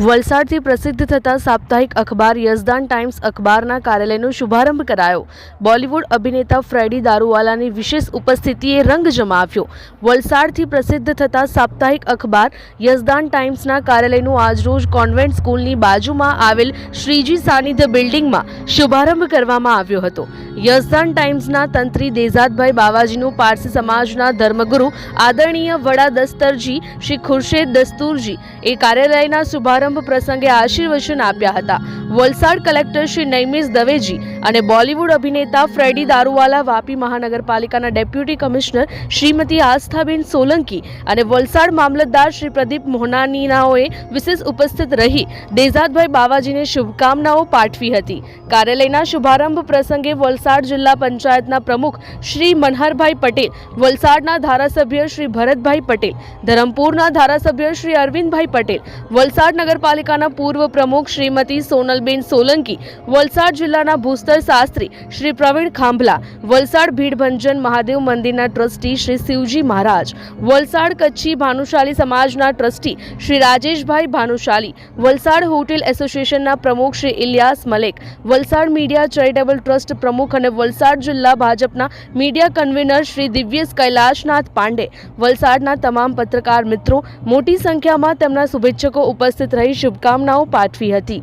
વલસાડથી પ્રસિદ્ધ થતા સાપ્તાહિક અખબાર યઝદાન ટાઈમ્સ અખબારના કાર્યાલયનો શુભારંભ કરાયો. બોલિવૂડ અભિનેતા ફ્રેડી દારૂવાલાની વિશેષ ઉપસ્થિતિએ રંગ જમાવ્યો. વલસાડથી પ્રસિદ્ધ થતા સાપ્તાહિક અખબાર યઝદાન ટાઈમ્સના કાર્યાલયનું આજરોજ કોન્વેન્ટ સ્કૂલની બાજુમાં આવેલ શ્રીજી સાનિધ્ય બિલ્ડિંગમાં શુભારંભ કરવામાં આવ્યો હતો. યઝદાન ટાઈમ્સના તંત્રી દેઝાદભાઈ બાવાજીનું પારસી સમાજના ધર્મગુરુ આદરણીય વડા દસ્તરજી શ્રી ખુરશેદ દસ્તુરજી એ કાર્યાલયના શુભારંભ પ્રસંગે આશીર્વચન આપ્યા હતા. વલસાડ કલેક્ટર શ્રી નૈમિષ દવેજી અને બોલિવૂડ અભિનેતા ફ્રેડી દારૂવાલા વાપી મહાનગરપાલિકાના ડેપ્યુટી કમિશનર શ્રીમતી આસ્થાબેન સોલંકી અને વલસાડ મામલતદાર શ્રી પ્રદીપ મોહનાનીનાઓએ વિશેષ ઉપસ્થિત રહી દેઝાદભાઈ બાવાજીને શુભકામનાઓ પાઠવી હતી. કાર્યાલયના શુભારંભ પ્રસંગે વલસાડ જિલ્લા પંચાયતના પ્રમુખ શ્રી મનહરભાઈ પટેલ, વલસાડના ધારાસભ્ય શ્રી ભરતભાઈ પટેલ, ધરમપુરના ધારાસભ્ય શ્રી અરવિંદભાઈ પટેલ, વલસાડ નગરપાલિકાના પૂર્વ પ્રમુખ શ્રીમતી સોનલબેન સોલંકી, વલસાડ જિલ્લાના ભૂસ્તર શાસ્ત્રી શ્રી પ્રવીણ ખાંભલા, વલસાડ ભીડભંજન મહાદેવ મંદિરના ટ્રસ્ટી શ્રી શિવજી મહારાજ, વલસાડ કચ્છી ભાનુશાલી સમાજના ટ્રસ્ટી શ્રી રાજેશભાઈ ભાનુશાલી, વલસાડ હોટેલ એસોસિએશનના પ્રમુખ Shri Iliyas Malek, Valsad media charitable trust પ્રમુખ અને વલસાડ જિલ્લા ભાજપના મીડિયા કન્વીનર શ્રી દિવ્યેશ કૈલાશનાથ પાંડે, વલસાડના તમામ પત્રકાર મિત્રો, મોટી સંખ્યામાં તેમના શુભેચ્છકો ઉપસ્થિત રહી શુભકામનાઓ પાઠવી હતી.